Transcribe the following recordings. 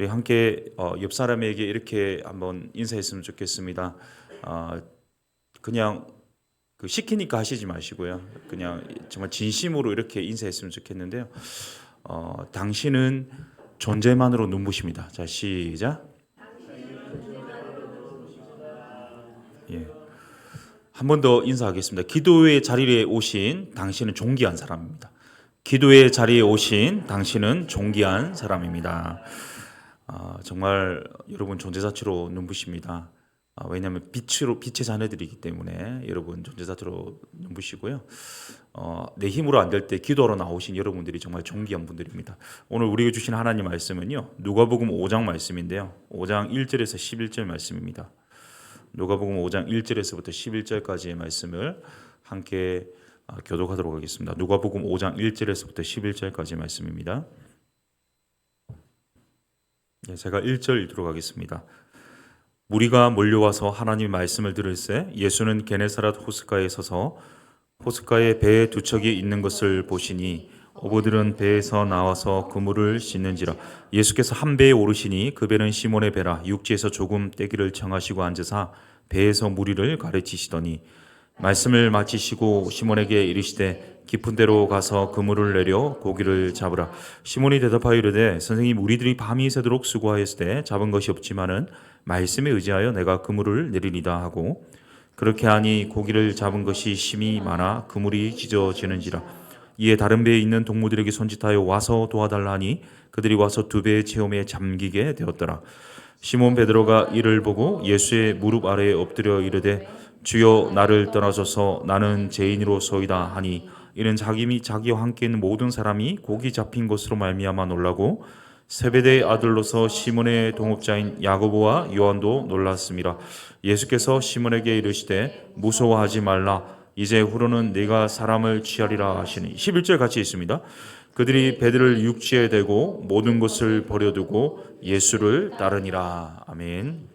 우리 함께 어, 옆 사람에게 이렇게 한번 인사했으면 좋겠습니다. 어, 그냥 그 시키니까 하시지 마시고요. 그냥 정말 진심으로 이렇게 인사했으면 좋겠는데요. 어, 당신은 존재만으로 눈부십니다. 자 시작. 예. 한 번 더 인사하겠습니다. 기도의 자리에 오신 당신은 존귀한 사람입니다. 기도의 자리에 오신 당신은 존귀한 사람입니다. 아, 정말 여러분 존재 자체로 눈부십니다. 아, 왜냐하면 빛으로 빛의 자녀들이기 때문에 여러분 존재 자체로 눈부시고요. 어, 내 힘으로 안 될 때 기도하러 나오신 여러분들이 정말 존귀한 분들입니다. 오늘 우리에게 주신 하나님 말씀은요. 누가복음 5장 말씀인데요. 5장 1절에서 11절 말씀입니다. 누가복음 5장 1절에서부터 11절까지의 말씀을 함께 아, 교독하도록 하겠습니다. 누가복음 5장 1절에서부터 11절까지 말씀입니다. 예, 제가 1절 읽도록 하겠습니다. 무리가 몰려와서 하나님 말씀을 들을 새 예수는 게네사렛 호스가에 서서 호스가에 배에 두 척이 있는 것을 보시니 어부들은 배에서 나와서 그물을 씻는지라 예수께서 한 배에 오르시니 그 배는 시몬의 배라 육지에서 조금 떼기를 청하시고 앉으사 배에서 무리를 가르치시더니 말씀을 마치시고 시몬에게 이르시되 깊은 데로 가서 그물을 내려 고기를 잡으라. 시몬이 대답하여 이르되 선생님 우리들이 밤이 새도록 수고하였으되 잡은 것이 없지만은 말씀에 의지하여 내가 그물을 내리리다 하고 그렇게 하니 고기를 잡은 것이 심이 많아 그물이 찢어지는지라. 이에 다른 배에 있는 동무들에게 손짓하여 와서 도와달라 하니 그들이 와서 두 배의 체험에 잠기게 되었더라. 시몬 베드로가 이를 보고 예수의 무릎 아래에 엎드려 이르되 주여 나를 떠나소서 나는 죄인으로소이다 하니 이는 자기 및 자기와 함께 있는 모든 사람이 고기 잡힌 것으로 말미암아 놀라고 세베대의 아들로서 시몬의 동업자인 야고보와 요한도 놀랐습니다. 예수께서 시몬에게 이르시되 무서워하지 말라 이제 후로는 네가 사람을 취하리라 하시니 11절 같이 있습니다. 그들이 배들을 육지에 대고 모든 것을 버려두고 예수를 따르니라. 아멘.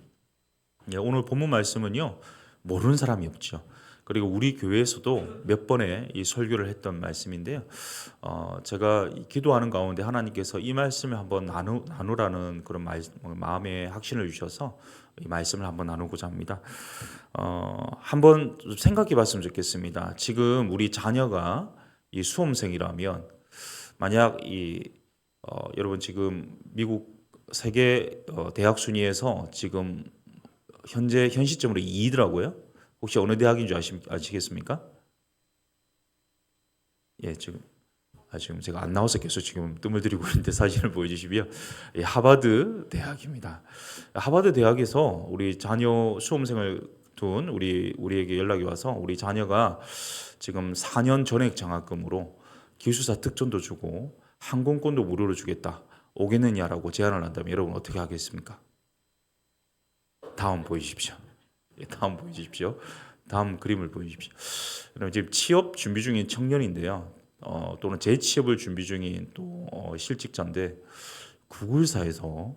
예, 오늘 본문 말씀은요. 모르는 사람이 없죠. 그리고 우리 교회에서도 몇 번의 이 설교를 했던 말씀인데요. 어, 제가 이 기도하는 가운데 하나님께서 이 말씀을 한번 나누, 나누라는 그런 말, 마음의 확신을 주셔서 이 말씀을 한번 나누고자 합니다. 어, 한번 생각해 봤으면 좋겠습니다. 지금 우리 자녀가 이 수험생이라면 만약 이 어, 여러분 지금 미국 세계 어, 대학 순위에서 지금 현재 현 시점으로 2위더라고요. 혹시 어느 대학인 줄 아시, 아시겠습니까? 예, 지금 아, 지금 제가 안 나와서 계속 지금 뜸을 들이고 있는데 사진을 보여주시면 예, 하버드 대학입니다. 하버드 대학에서 우리 자녀 수험생을 둔 우리 우리에게 연락이 와서 우리 자녀가 지금 4년 전액 장학금으로 기숙사 특전도 주고 항공권도 무료로 주겠다. 오겠느냐라고 제안을 한다면 여러분 어떻게 하겠습니까? 다음 보여주십시오. 예, 다음 보여주십시오. 다음 그림을 보여주십시오. 여러분 지금 취업 준비 중인 청년인데요. 어, 또는 재취업을 준비 중인 또 어, 실직자인데 구글사에서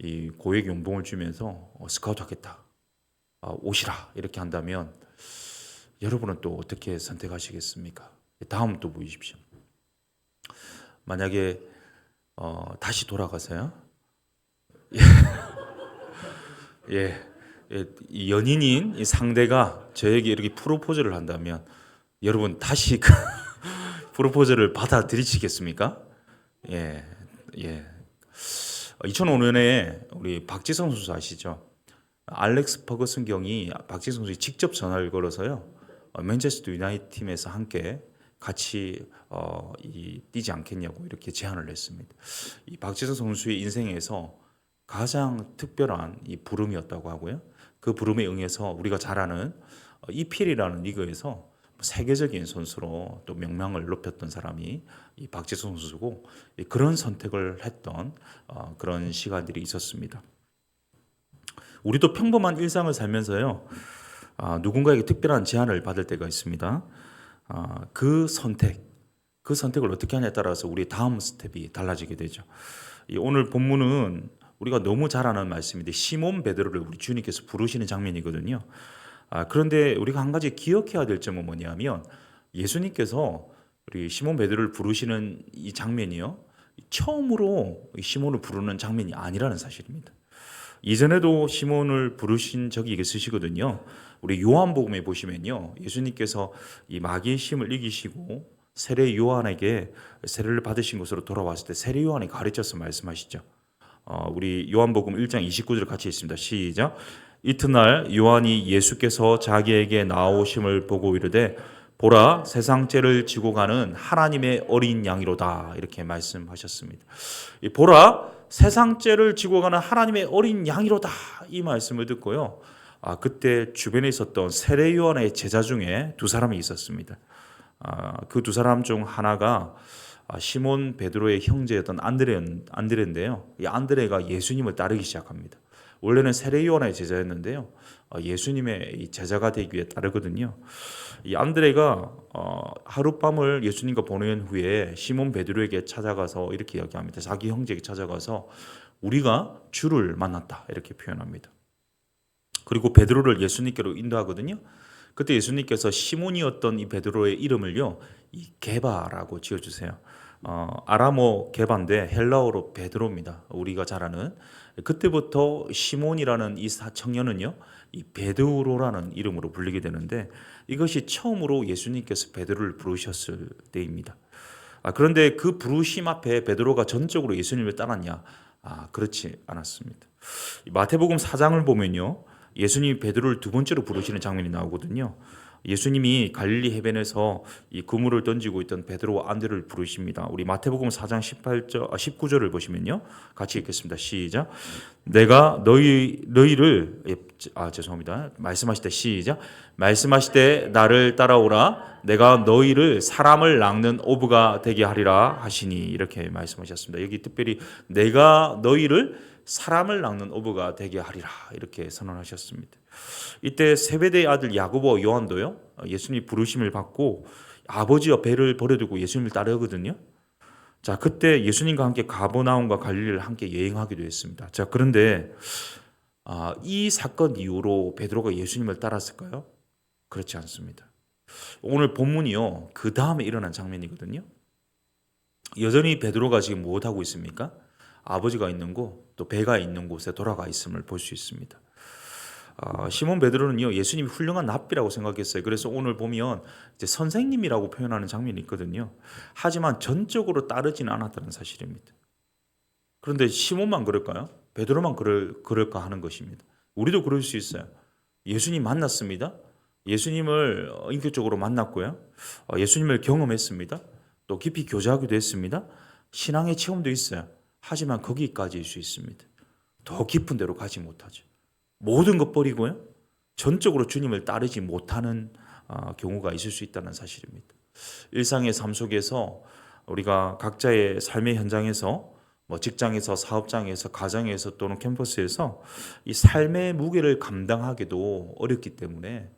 이 고액 연봉을 주면서 어, 스카우트 하겠다. 아, 오시라 이렇게 한다면 여러분은 또 어떻게 선택하시겠습니까? 다음 또 보여주십시오. 만약에 어, 다시 돌아가세요. 예, 예, 이 연인인 이 상대가 저에게 이렇게 프로포즈를 한다면 여러분 다시 그 프로포즈를 받아들이시겠습니까? 예, 예. 2005년에 우리 박지성 선수 아시죠? 알렉스 퍼거슨 경이 박지성 선수에 직접 전화를 걸어서요. 어, 맨체스터 유나이티드 팀에서 함께 같이 어, 이, 뛰지 않겠냐고 이렇게 제안을 했습니다. 이 박지성 선수의 인생에서 가장 특별한 이 부름이었다고 하고요. 그 부름에 응해서 우리가 잘 아는 어, EPL이라는 리그에서 세계적인 선수로 또 명망을 높였던 사람이 이 박지성 선수고 그런 선택을 했던 어, 그런 시간들이 있었습니다. 우리도 평범한 일상을 살면서요 아, 누군가에게 특별한 제안을 받을 때가 있습니다. 아, 그 선택, 그 선택을 어떻게 하냐에 따라서 우리 다음 스텝이 달라지게 되죠. 오늘 본문은 우리가 너무 잘 아는 말씀인데 시몬 베드로를 우리 주님께서 부르시는 장면이거든요. 아, 그런데 우리가 한 가지 기억해야 될 점은 뭐냐면 예수님께서 우리 시몬 베드로를 부르시는 이 장면이요. 처음으로 이 시몬을 부르는 장면이 아니라는 사실입니다. 이전에도 시몬을 부르신 적이 있으시거든요. 우리 요한복음에 보시면요. 예수님께서 이 마귀의 힘을 이기시고 세례 요한에게 세례를 받으신 것으로 돌아왔을 때 세례 요한이 가르쳐서 말씀하시죠. 어, 우리 요한복음 1장 29절 같이 있습니다. 시작. 이튿날 요한이 예수께서 자기에게 나오심을 보고 이르되 보라 세상 죄를 지고 가는 하나님의 어린 양이로다 이렇게 말씀하셨습니다. 이 보라 세상 죄를 지고 가는 하나님의 어린 양이로다 이 말씀을 듣고요. 아 그때 주변에 있었던 세례 요한의 제자 중에 두 사람이 있었습니다. 아, 그 두 사람 중 하나가 아, 시몬 베드로의 형제였던 안드레 안드레인데요. 이 안드레가 예수님을 따르기 시작합니다. 원래는 세례 요한의 제자였는데요. 어, 예수님의 이 제자가 되기 위해 따르거든요. 이 안드레가 어, 하룻밤을 예수님과 보낸 후에 시몬 베드로에게 찾아가서 이렇게 이야기합니다. 자기 형제에게 찾아가서 우리가 주를 만났다 이렇게 표현합니다. 그리고 베드로를 예수님께로 인도하거든요. 그때 예수님께서 시몬이었던 이 베드로의 이름을요, 이 게바라고 지어주세요. 어, 아람어 게바인데 헬라어로 베드로입니다. 우리가 잘 아는 그때부터 시몬이라는 이 사- 청년은요, 이 베드로라는 이름으로 불리게 되는데 이것이 처음으로 예수님께서 베드로를 부르셨을 때입니다. 아, 그런데 그 부르심 앞에 베드로가 전적으로 예수님을 따랐냐? 아, 그렇지 않았습니다. 이 마태복음 4장을 보면요. 예수님이 베드로를 두 번째로 부르시는 장면이 나오거든요. 예수님이 갈릴리 해변에서 이 그물을 던지고 있던 베드로와 안드레를 부르십니다. 우리 마태복음 4장 18절 아, 19절을 보시면요. 같이 읽겠습니다. 시작. 내가 너희 너희를 예, 아 죄송합니다. 말씀하실 때 시작. 말씀하실 때 나를 따라오라. 내가 너희를 사람을 낚는 오브가 되게 하리라 하시니 이렇게 말씀하셨습니다. 여기 특별히 내가 너희를 사람을 낚는 오브가 되게 하리라 이렇게 선언하셨습니다. 이때 세베대의 아들 야고보와 요한도요 예수님 부르심을 받고 아버지와 배를 버려두고 예수님을 따르거든요. 자 그때 예수님과 함께 가버나움과 갈릴리를 함께 여행하기도 했습니다. 자 그런데 아, 이 사건 이후로 베드로가 예수님을 따랐을까요? 그렇지 않습니다. 오늘 본문이요 그 다음에 일어난 장면이거든요. 여전히 베드로가 지금 무엇 하고 있습니까? 아버지가 있는 곳, 또 배가 있는 곳에 돌아가 있음을 볼 수 있습니다. 아, 시몬 베드로는요 예수님이 훌륭한 납비라고 생각했어요. 그래서 오늘 보면 이제 선생님이라고 표현하는 장면이 있거든요. 하지만 전적으로 따르지는 않았다는 사실입니다. 그런데 시몬만 그럴까요? 베드로만 그럴 그럴까 하는 것입니다. 우리도 그럴 수 있어요. 예수님 만났습니다. 예수님을 어, 인격적으로 만났고요. 어, 예수님을 경험했습니다. 또 깊이 교제하기도 했습니다. 신앙의 체험도 있어요. 하지만 거기까지일 수 있습니다. 더 깊은 데로 가지 못하죠. 모든 것 버리고요. 전적으로 주님을 따르지 못하는 어, 경우가 있을 수 있다는 사실입니다. 일상의 삶 속에서 우리가 각자의 삶의 현장에서 뭐 직장에서 사업장에서 가정에서 또는 캠퍼스에서 이 삶의 무게를 감당하기도 어렵기 때문에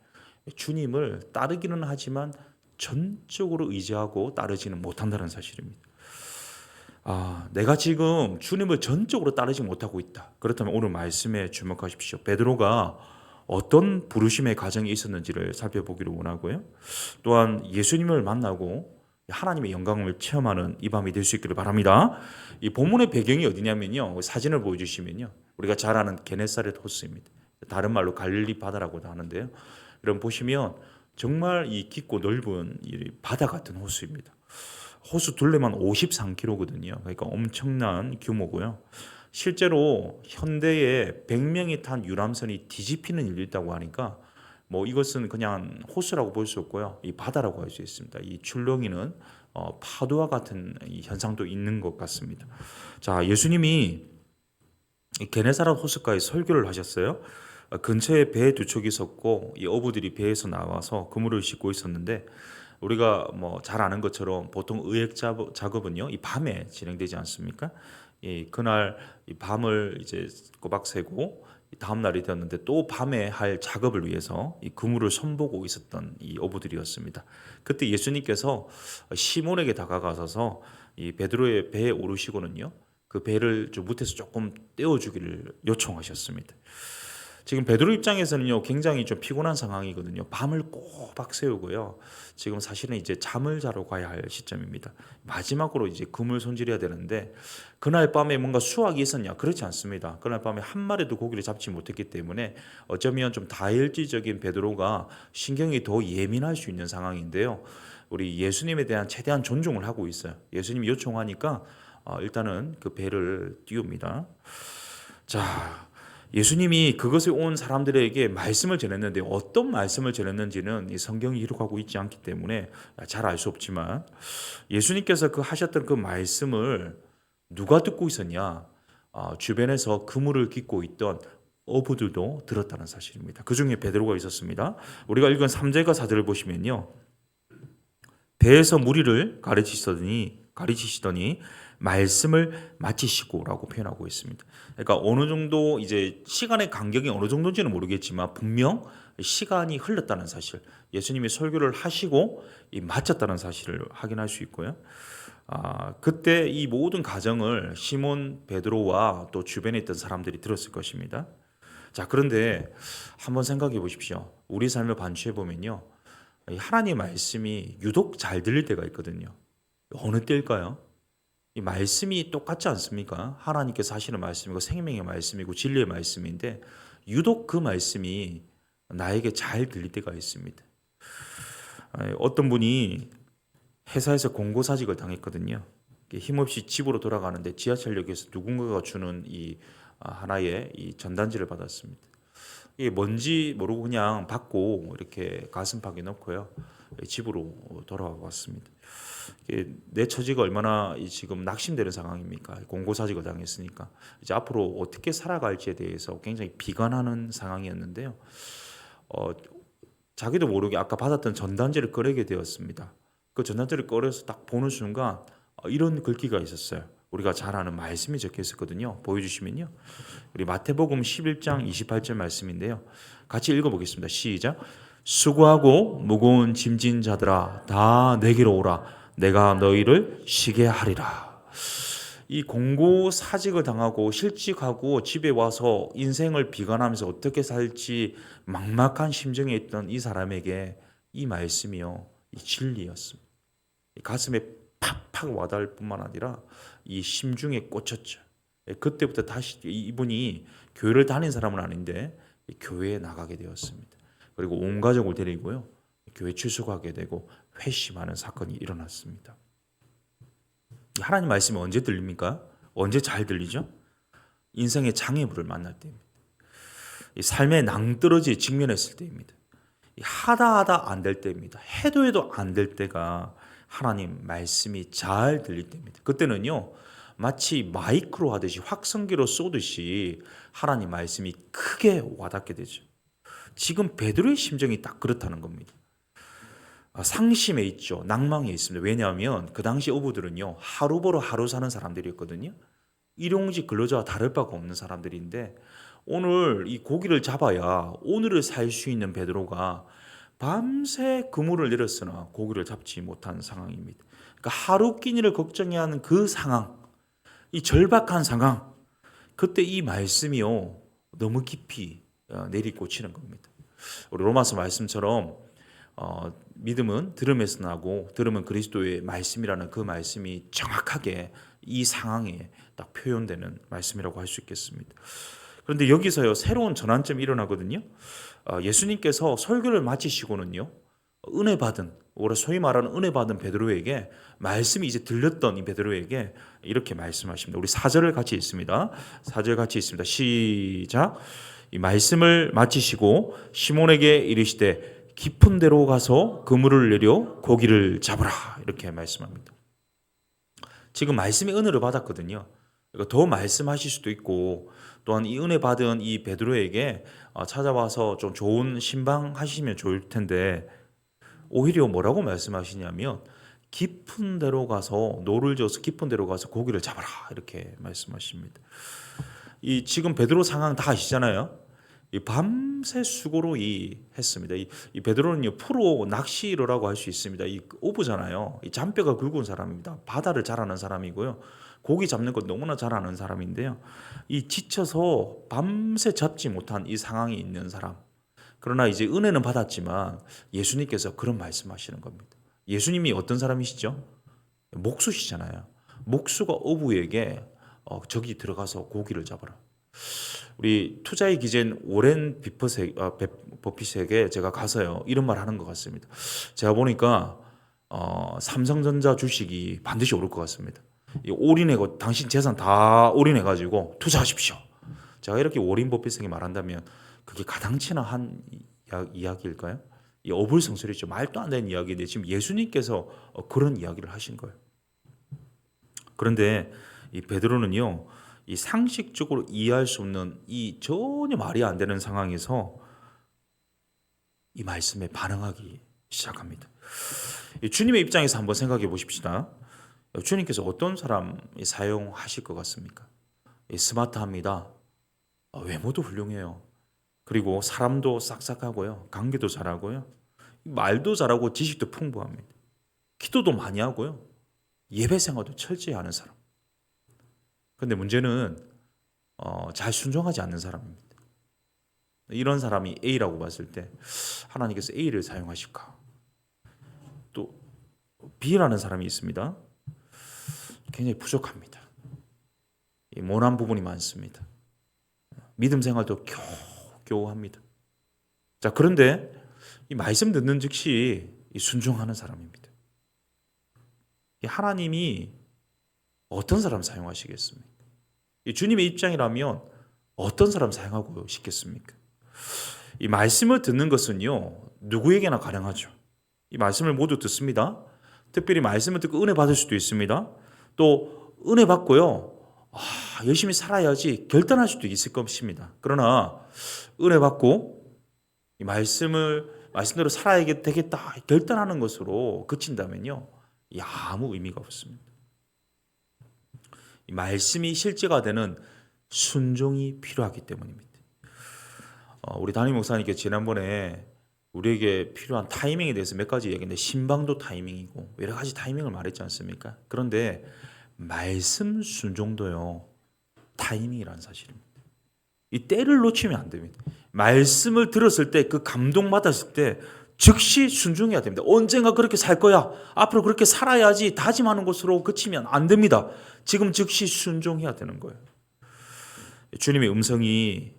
주님을 따르기는 하지만 전적으로 의지하고 따르지는 못한다는 사실입니다. 아, 내가 지금 주님을 전적으로 따르지 못하고 있다. 그렇다면 오늘 말씀에 주목하십시오. 베드로가 어떤 부르심의 과정이 있었는지를 살펴보기를 원하고요. 또한 예수님을 만나고 하나님의 영광을 체험하는 이 밤이 될 수 있기를 바랍니다. 이 본문의 배경이 어디냐면요. 사진을 보여주시면요. 우리가 잘 아는 게네사렛 호수입니다. 다른 말로 갈릴리 바다라고도 하는데요. 여러분 보시면 정말 이 깊고 넓은 이 바다 같은 호수입니다. 호수 둘레만 53km거든요. 그러니까 엄청난 규모고요. 실제로 현대에 100명이 탄 유람선이 뒤집히는 일도 있다고 하니까 뭐 이것은 그냥 호수라고 볼 수 없고요. 이 바다라고 할 수 있습니다. 이 출렁이는 어, 파도와 같은 이 현상도 있는 것 같습니다. 자, 예수님이 이 게네사렛 호수가에 설교를 하셨어요. 어, 근처에 배 두 척이 섰고 이 어부들이 배에서 나와서 그물을 싣고 있었는데 우리가 뭐 잘 아는 것처럼 보통 작업- 작업은요 이 밤에 진행되지 않습니까? 이 그날 이 밤을 이제 꼬박 새고 이 다음 날이 되었는데 또 밤에 할 작업을 위해서 이 그물을 손보고 있었던 이 어부들이었습니다. 그때 예수님께서 시몬에게 다가가셔서 이 베드로의 배에 오르시고는요 그 배를 좀 밑에서 조금 떼어주기를 요청하셨습니다. 지금 베드로 입장에서는요 굉장히 좀 피곤한 상황이거든요. 밤을 꼬박 세우고요. 지금 사실은 이제 잠을 자러 가야 할 시점입니다. 마지막으로 이제 금을 손질해야 되는데 그날 밤에 뭔가 수확이 있었냐? 그렇지 않습니다. 그날 밤에 한 마리도 고기를 잡지 못했기 때문에 어쩌면 좀 다혈질적인 베드로가 신경이 더 예민할 수 있는 상황인데요. 우리 예수님에 대한 최대한 존중을 하고 있어요. 예수님이 요청하니까 어, 일단은 그 배를 띄웁니다. 자, 예수님이 그것에 온 사람들에게 말씀을 전했는데 어떤 말씀을 전했는지는 이 성경이 기록하고 있지 않기 때문에 잘 알 수 없지만 예수님께서 그 하셨던 그 말씀을 누가 듣고 있었냐? 어, 주변에서 그물을 깃고 있던 어부들도 들었다는 사실입니다. 그 중에 베드로가 있었습니다. 우리가 읽은 3절과 4절을 보시면요. 배에서 무리를 가르치시더니 가르치시더니 말씀을 마치시고라고 표현하고 있습니다. 그러니까 어느 정도 이제 시간의 간격이 어느 정도인지는 모르겠지만 분명 시간이 흘렀다는 사실, 예수님이 설교를 하시고 이 마쳤다는 사실을 확인할 수 있고요. 아, 그때 이 모든 과정을 시몬 베드로와 또 주변에 있던 사람들이 들었을 것입니다. 자, 그런데 한번 생각해 보십시오. 우리 삶을 반추해 보면요. 이 하나님 말씀이 유독 잘 들릴 때가 있거든요. 어느 때일까요? 이 말씀이 똑같지 않습니까? 하나님께서 하시는 말씀이고 생명의 말씀이고 진리의 말씀인데 유독 그 말씀이 나에게 잘 들릴 때가 있습니다. 아, 어떤 분이 회사에서 공고사직을 당했거든요. 힘없이 집으로 돌아가는데 지하철역에서 누군가가 주는 이 아, 하나의 이 전단지를 받았습니다. 이게 뭔지 모르고 그냥 받고 이렇게 가슴팍에 넣고요. 집으로 돌아와 왔습니다. 내 처지가 얼마나 지금 낙심되는 상황입니까? 공고사직을 당했으니까 이제 앞으로 어떻게 살아갈지에 대해서 굉장히 비관하는 상황이었는데요. 어, 자기도 모르게 아까 받았던 전단지를 꺼내게 되었습니다. 그 전단지를 꺼내서 딱 보는 순간 어, 이런 글귀가 있었어요. 우리가 잘 아는 말씀이 적혀 있었거든요. 보여주시면요. 우리 마태복음 11장 28절 말씀인데요. 같이 읽어보겠습니다. 시작. 수고하고 무거운 짐진 자들아 다 내게로 오라. 내가 너희를 쉬게 하리라. 이 공고 사직을 당하고 실직하고 집에 와서 인생을 비관하면서 어떻게 살지 막막한 심정에 있던 이 사람에게 이 말씀이요. 이 진리였습니다. 가슴에 팍팍 와닿을 뿐만 아니라 이 심중에 꽂혔죠. 그때부터 다시 이분이 교회를 다닌 사람은 아닌데 교회에 나가게 되었습니다. 그리고 온 가족을 데리고요. 교회 출석하게 되고 회심하는 사건이 일어났습니다. 하나님 말씀이 언제 들립니까? 언제 잘 들리죠? 인생의 장애물을 만날 때입니다. 삶의 낭떠러지에 직면했을 때입니다. 하다 하다 안 될 때입니다. 해도 해도 안 될 때가 하나님 말씀이 잘 들릴 때입니다. 그때는요, 마치 마이크로 하듯이 확성기로 쏘듯이 하나님 말씀이 크게 와닿게 되죠. 지금 베드로의 심정이 딱 그렇다는 겁니다. 아, 상심에 있죠. 낭망에 있습니다. 왜냐하면 그 당시 어부들은요 하루 벌어 하루 사는 사람들이었거든요. 일용직 근로자와 다를 바가 없는 사람들인데 오늘 이 고기를 잡아야 오늘을 살 수 있는 베드로가 밤새 그물을 내렸으나 고기를 잡지 못한 상황입니다. 그러니까 하루 끼니를 걱정해야 하는 그 상황, 이 절박한 상황, 그때 이 말씀이요 너무 깊이 어, 내리꽂히는 겁니다. 우리 로마서 말씀처럼 어, 믿음은 들음에서 나고 들음은 그리스도의 말씀이라는 그 말씀이 정확하게 이 상황에 딱 표현되는 말씀이라고 할 수 있겠습니다. 그런데 여기서요 새로운 전환점이 일어나거든요. 어, 예수님께서 설교를 마치시고는요 은혜 받은 우리 소위 말하는 은혜 받은 베드로에게 말씀이 이제 들렸던 이 베드로에게 이렇게 말씀하십니다. 우리 사절을 같이 읽습니다. 사절 같이 읽습니다. 시작. 이 말씀을 마치시고 시몬에게 이르시되 깊은 데로 가서 그물을 내려 고기를 잡으라 이렇게 말씀합니다. 지금 말씀의 은혜를 받았거든요. 더 말씀하실 수도 있고 또한 이 은혜 받은 이 베드로에게 어, 찾아와서 좀 좋은 신방 하시면 좋을 텐데 오히려 뭐라고 말씀하시냐면 깊은 데로 가서 노를 져서 깊은 데로 가서 고기를 잡아라 이렇게 말씀하십니다. 이 지금 베드로 상황 다 아시잖아요. 이 밤새 수고로 이 했습니다. 이, 이 베드로는요 프로 낚시로라고 할 수 있습니다. 이 오브잖아요. 이 잔뼈가 굵은 사람입니다. 바다를 잘 아는 사람이고요. 고기 잡는 거 너무나 잘 아는 사람인데요. 이 지쳐서 밤새 잡지 못한 이 상황이 있는 사람. 그러나 이제 은혜는 받았지만 예수님께서 그런 말씀하시는 겁니다. 예수님이 어떤 사람이시죠? 목수시잖아요. 목수가 어부에게 어, 저기 들어가서 고기를 잡아라. 우리 투자의 기재인 오렌 비퍼세, 아, 베- 버핏에게 제가 가서요 이런 말 하는 것 같습니다. 제가 보니까 어, 삼성전자 주식이 반드시 오를 것 같습니다. 이 올인해고 당신 재산 다 올인해 가지고 투자하십시오. 제가 이렇게 오린 버핏에게 말한다면 그게 가당치나 한 이야- 이야기일까요? 이 어불성설이죠. 말도 안 되는 이야기인데 지금 예수님께서 어, 그런 이야기를 하신 거예요. 그런데 이 베드로는요, 이 상식적으로 이해할 수 없는 이 전혀 말이 안 되는 상황에서 이 말씀에 반응하기 시작합니다. 이 주님의 입장에서 한번 생각해 보십시다. 주님께서 어떤 사람 사용하실 것 같습니까? 이 스마트합니다. 아, 외모도 훌륭해요. 그리고 사람도 싹싹하고요. 관계도 잘하고요. 말도 잘하고 지식도 풍부합니다. 기도도 많이 하고요. 예배 생활도 철저히 하는 사람. 근데 문제는 어, 잘 순종하지 않는 사람입니다. 이런 사람이 A라고 봤을 때 하나님께서 A를 사용하실까? 또 B라는 사람이 있습니다. 굉장히 부족합니다. 이 모난 부분이 많습니다. 믿음 생활도 겨우겨우합니다. 자 그런데 이 말씀 듣는 즉시 이 순종하는 사람입니다. 이 하나님이 어떤 사람 사용하시겠습니까? 이 주님의 입장이라면 어떤 사람 사용하고 싶겠습니까? 이 말씀을 듣는 것은요 누구에게나 가능하죠. 이 말씀을 모두 듣습니다. 특별히 말씀을 듣고 은혜 받을 수도 있습니다. 또 은혜 받고요. 아, 열심히 살아야지 결단할 수도 있을 것입니다. 그러나 은혜 받고 이 말씀을 말씀대로 살아야 되겠다 결단하는 것으로 그친다면요. 이 아무 의미가 없습니다. 이 말씀이 실제가 되는 순종이 필요하기 때문입니다. 어, 우리 담임 목사님께 지난번에 우리에게 필요한 타이밍에 대해서 몇 가지 얘기했는데 신방도 타이밍이고 여러 가지 타이밍을 말했지 않습니까? 그런데 말씀 순종도요 타이밍이라는 사실입니다. 이 때를 놓치면 안 됩니다. 말씀을 들었을 때 그 감동 받았을 때 즉시 순종해야 됩니다. 언젠가 그렇게 살 거야. 앞으로 그렇게 살아야지 다짐하는 것으로 그치면 안 됩니다. 지금 즉시 순종해야 되는 거예요. 주님의 음성이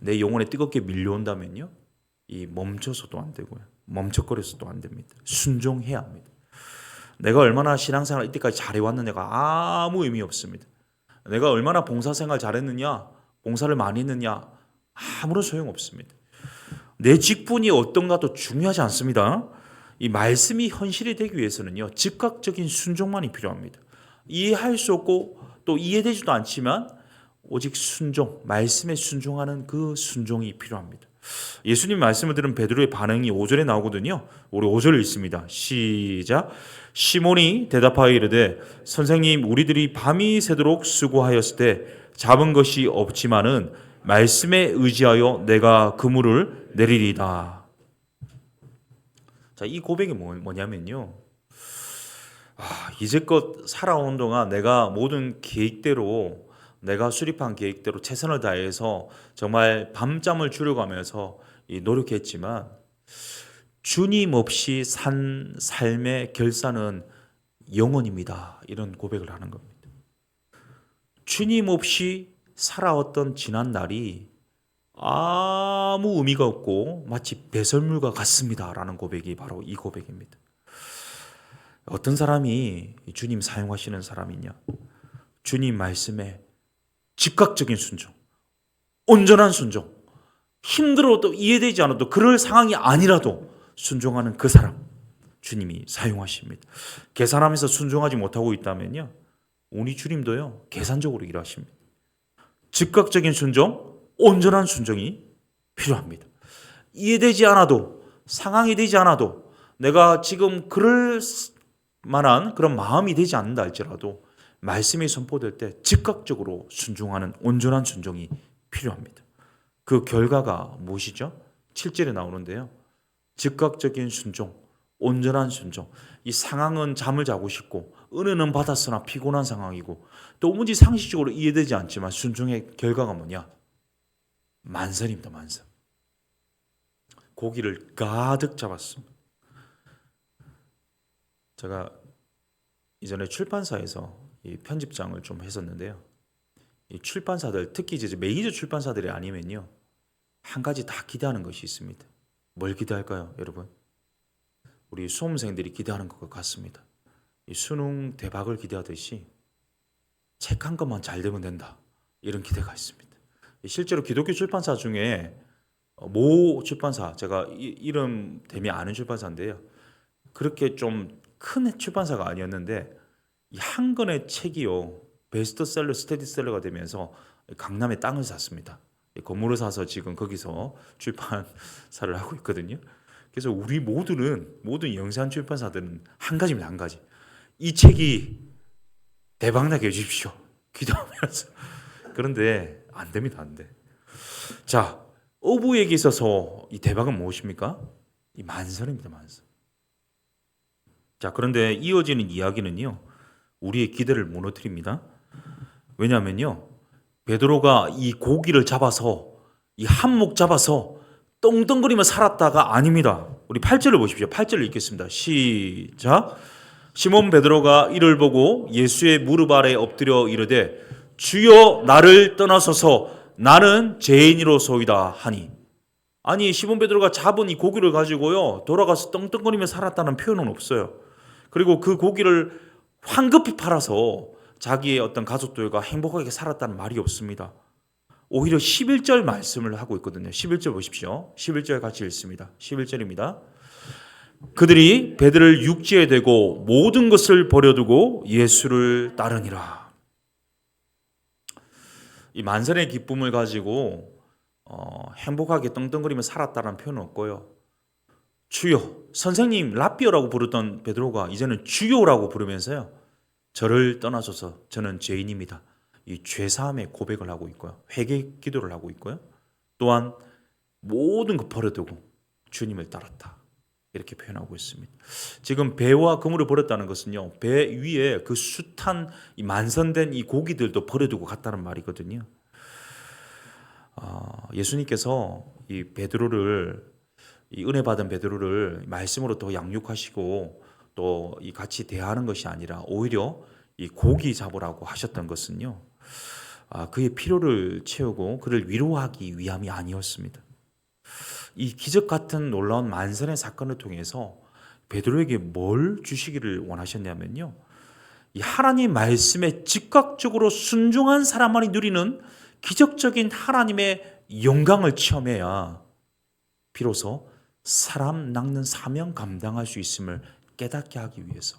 내 영혼에 뜨겁게 밀려온다면요. 이 멈춰서도 안 되고요. 멈춰거려서도 안 됩니다. 순종해야 합니다. 내가 얼마나 신앙생활 이때까지 잘해왔느냐가 아무 의미 없습니다. 내가 얼마나 봉사생활 잘했느냐, 봉사를 많이 했느냐 아무런 소용 없습니다. 내 직분이 어떤가도 중요하지 않습니다. 이 말씀이 현실이 되기 위해서는요 즉각적인 순종만이 필요합니다. 이해할 수 없고 또 이해되지도 않지만 오직 순종, 말씀에 순종하는 그 순종이 필요합니다. 예수님 말씀을 들은 베드로의 반응이 5절에 나오거든요. 우리 5절을 읽습니다. 시작. 시몬이 대답하여 이르되 선생님 우리들이 밤이 새도록 수고하였을 때 잡은 것이 없지만은 말씀에 의지하여 내가 그물을 내리리다. 자, 이 고백이 뭐, 뭐냐면요. 아, 이제껏 살아온 동안 내가 모든 계획대로 내가 수립한 계획대로 최선을 다해서 정말 밤잠을 줄여가면서 이 노력했지만 주님 없이 산 삶의 결산은 영원입니다. 이런 고백을 하는 겁니다. 주님 없이 살아왔던 지난 날이 아무 의미가 없고 마치 배설물과 같습니다라는 고백이 바로 이 고백입니다. 어떤 사람이 주님 사용하시는 사람이냐? 주님 말씀에 즉각적인 순종, 온전한 순종, 힘들어도 이해되지 않아도 그럴 상황이 아니라도 순종하는 그 사람 주님이 사용하십니다. 계산하면서 순종하지 못하고 있다면요. 우리 주님도요. 계산적으로 일하십니다. 즉각적인 순종, 온전한 순종이 필요합니다. 이해되지 않아도 상황이 되지 않아도 내가 지금 그럴 만한 그런 마음이 되지 않는다 할지라도 말씀이 선포될 때 즉각적으로 순종하는 온전한 순종이 필요합니다. 그 결과가 무엇이죠? 7절에 나오는데요. 즉각적인 순종, 온전한 순종. 이 상황은 잠을 자고 싶고 은혜는 받았으나 피곤한 상황이고 도무지 상식적으로 이해되지 않지만 순종의 결과가 뭐냐? 만선입니다. 만선. 고기를 가득 잡았습니다. 제가 이전에 출판사에서 이 편집장을 좀 했었는데요. 이 출판사들 특히 이제 메이저 출판사들이 아니면요 한 가지 다 기대하는 것이 있습니다. 뭘 기대할까요, 여러분? 우리 수험생들이 기대하는 것과 같습니다. 이 수능 대박을 기대하듯이 책한 것만 잘 되면 된다 이런 기대가 있습니다. 실제로 기독교 출판사 중에 어, 모 출판사 제가 이, 이름 대미 아는 출판사인데요. 그렇게 좀 큰 출판사가 아니었는데 이한 권의 책이요 베스트셀러 스테디셀러가 되면서 강남에 땅을 샀습니다. 이 건물을 사서 지금 거기서 출판사를 하고 있거든요. 그래서 우리 모두는 모든 영산 출판사들은 한 가지입니다. 한 가지. 이 책이 대박나게 해주십시오. 기도하면서. 그런데 안 됩니다. 안 돼. 자, 어부에게 있어서 이 대박은 무엇입니까? 이 만선입니다. 만선. 자, 그런데 이어지는 이야기는요. 우리의 기대를 무너뜨립니다. 왜냐하면요. 베드로가 이 고기를 잡아서 이 한몫 잡아서 떵떵거리며 살았다가 아닙니다. 우리 8절을 보십시오. 8절을 읽겠습니다. 시작. 시몬 베드로가 이를 보고 예수의 무릎 아래 엎드려 이르되 주여 나를 떠나소서 나는 죄인이로소이다 하니 아니 시몬 베드로가 잡은 이 고기를 가지고요 돌아가서 떵떵거리며 살았다는 표현은 없어요. 그리고 그 고기를 황급히 팔아서 자기의 어떤 가족들과 행복하게 살았다는 말이 없습니다. 오히려 11절 말씀을 하고 있거든요. 11절 보십시오. 11절 같이 읽습니다. 11절입니다. 그들이 배들을 육지에 대고 모든 것을 버려두고 예수를 따르니라. 이 만선의 기쁨을 가지고 어, 행복하게 떵떵거리며 살았다는 표현은 없고요. 주요 선생님 라비오라고 부르던 베드로가 이제는 주요라고 부르면서요. 저를 떠나소서 저는 죄인입니다. 이 죄사함의 고백을 하고 있고요. 회개 기도를 하고 있고요. 또한 모든 것 버려두고 주님을 따랐다. 이렇게 표현하고 있습니다. 지금 배와 그물을 버렸다는 것은요. 배 위에 그 숱한 이 만선된 이 고기들도 버려두고 갔다는 말이거든요. 아, 예수님께서 이 베드로를 이 은혜 받은 베드로를 말씀으로 더 양육하시고 또 이 같이 대하는 것이 아니라 오히려 이 고기 잡으라고 하셨던 것은요. 아, 그의 필요를 채우고 그를 위로하기 위함이 아니었습니다. 이 기적 같은 놀라운 만선의 사건을 통해서 베드로에게 뭘 주시기를 원하셨냐면요. 이 하나님 말씀에 즉각적으로 순종한 사람만이 누리는 기적적인 하나님의 영광을 체험해야 비로소 사람 낚는 사명 감당할 수 있음을 깨닫게 하기 위해서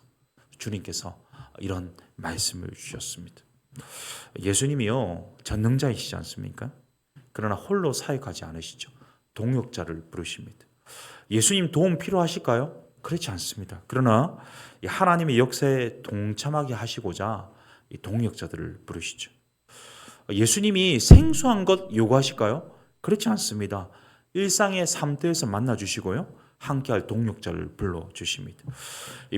주님께서 이런 말씀을 주셨습니다. 예수님이요 전능자이시지 않습니까? 그러나 홀로 사역하지 않으시죠. 동역자를 부르십니다. 예수님 도움 필요하실까요? 그렇지 않습니다. 그러나 하나님의 역사에 동참하게 하시고자 동역자들을 부르시죠. 예수님이 생소한 것 요구하실까요? 그렇지 않습니다. 일상의 삶대에서 만나 주시고요. 함께할 동력자를 불러 주십니다.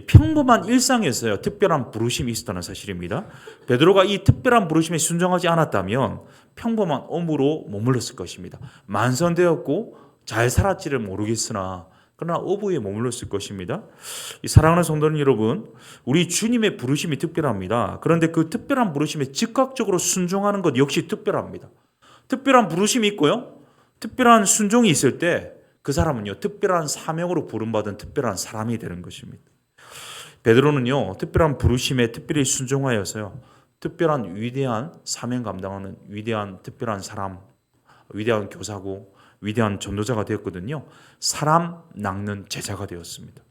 평범한 일상에서요 특별한 부르심이 있었다는 사실입니다. 베드로가 이 특별한 부르심에 순종하지 않았다면 평범한 어무로 머물렀을 것입니다. 만선되었고 잘 살았지를 모르겠으나 그러나 어부에 머물렀을 것입니다. 사랑하는 성도님 여러분, 우리 주님의 부르심이 특별합니다. 그런데 그 특별한 부르심에 즉각적으로 순종하는 것 역시 특별합니다. 특별한 부르심이 있고요. 특별한 순종이 있을 때 그 사람은요 특별한 사명으로 부름받은 특별한 사람이 되는 것입니다. 베드로는요 특별한 부르심에 특별히 순종하여서요 특별한 위대한 사명 감당하는 위대한 특별한 사람, 위대한 교사고 위대한 전도자가 되었거든요. 사람 낚는 제자가 되었습니다.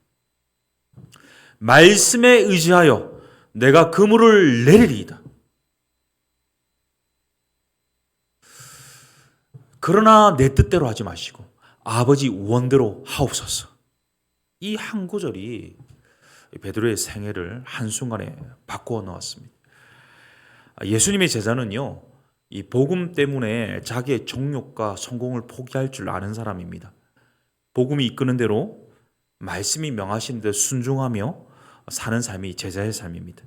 말씀에 의지하여 내가 그물을 내리리이다. 그러나 내 뜻대로 하지 마시고 아버지 원대로 하옵소서. 이 한 구절이 베드로의 생애를 한순간에 바꾸어 놓았습니다. 예수님의 제자는요, 이 복음 때문에 자기의 정욕과 성공을 포기할 줄 아는 사람입니다. 복음이 이끄는 대로 말씀이 명하신 대 순종하며 사는 삶이 제자의 삶입니다.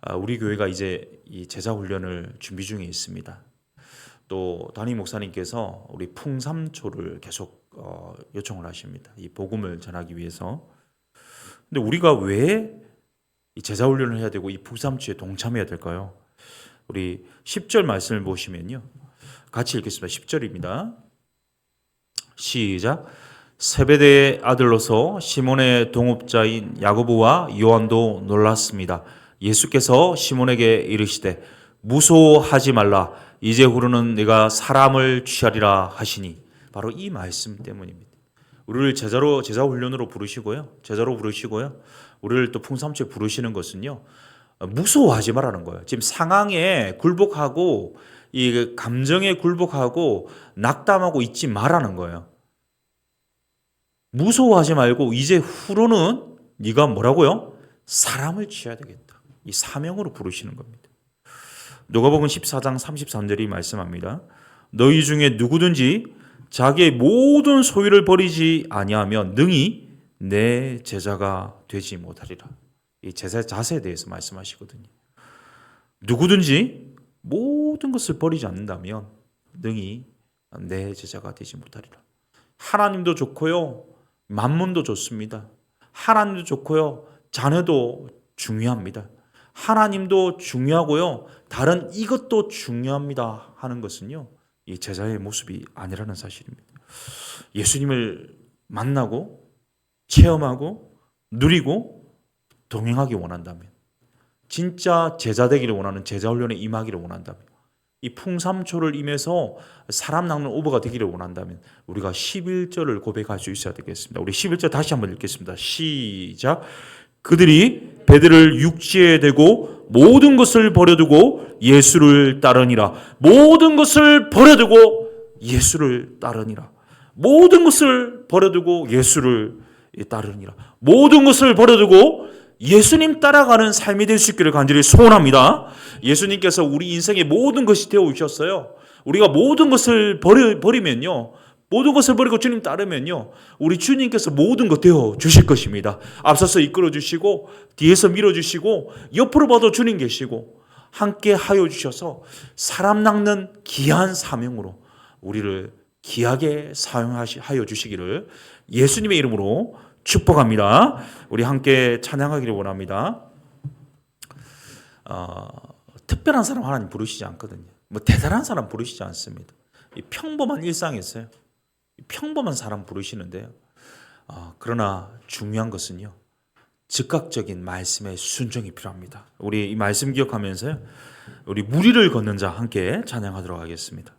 아, 우리 교회가 이제 이 제자 훈련을 준비 중에 있습니다. 또 담임 목사님께서 우리 풍삼초를 계속 어, 요청을 하십니다. 이 복음을 전하기 위해서. 근데 우리가 왜이 제자 훈련을 해야 되고 이 풍삼초에 동참해야 될까요? 우리 10절 말씀을 보시면요. 같이 읽겠습니다. 10절입니다. 시작. 세베대의 아들로서 시몬의 동업자인 야고보와 요한도 놀랐습니다. 예수께서 시몬에게 이르시되 무소하지 말라 이제후로는 내가 사람을 취하리라 하시니 바로 이 말씀 때문입니다. 우리를 제자로 제자 훈련으로 부르시고요. 제자로 부르시고요. 우리를 또 풍삼초에 부르시는 것은요. 무서워하지 말라는 거예요. 지금 상황에 굴복하고 이 감정에 굴복하고 낙담하고 있지 말라는 거예요. 무서워하지 말고 이제 후로는 네가 뭐라고요? 사람을 취해야 되겠다. 이 사명으로 부르시는 겁니다. 누가복음 14장 33절이 말씀합니다. 너희 중에 누구든지 자기의 모든 소유를 버리지 아니하면 능히 내 제자가 되지 못하리라. 이 제자 자세에 대해서 말씀하시거든요. 누구든지 모든 것을 버리지 않는다면 능히 내 제자가 되지 못하리라. 하나님도 좋고요. 만문도 좋습니다. 하나님도 좋고요. 자녀도 중요합니다. 하나님도 중요하고요. 다른 이것도 중요합니다. 하는 것은요. 이 제자의 모습이 아니라는 사실입니다. 예수님을 만나고 체험하고 누리고 동행하기 원한다면 진짜 제자 되기를 원하는 제자 훈련에 임하기를 원한다면 이 풍삼초를 임해서 사람 낚는 오버가 되기를 원한다면 우리가 11절을 고백할 수 있어야 되겠습니다. 우리 11절 다시 한번 읽겠습니다. 시작. 그들이 배들을 육지에 대고 모든 것을 버려두고 예수를 따르니라. 모든 것을 버려두고 예수를 따르니라. 모든 것을 버려두고 예수를 따르니라. 모든 것을 버려두고 예수님 따라가는 삶이 될 수 있기를 간절히 소원합니다. 예수님께서 우리 인생의 모든 것이 되어 오셨어요. 우리가 모든 것을 버리, 버리면요. 모든 것을 버리고 주님 따르면요. 우리 주님께서 모든 것 되어 주실 것입니다. 앞서서 이끌어 주시고, 뒤에서 밀어 주시고, 옆으로 봐도 주님 계시고, 함께 하여 주셔서 사람 낚는 귀한 사명으로 우리를 귀하게 사용하여 주시기를 예수님의 이름으로 축복합니다. 우리 함께 찬양하기를 원합니다. 어, 특별한 사람 하나님 부르시지 않거든요. 뭐 대단한 사람 부르시지 않습니다. 이 평범한 일상에서요. 이 평범한 사람 부르시는데요. 어, 그러나 중요한 것은요. 즉각적인 말씀의 순종이 필요합니다. 우리 이 말씀 기억하면서요. 우리 무리를 걷는 자 함께 찬양하도록 하겠습니다.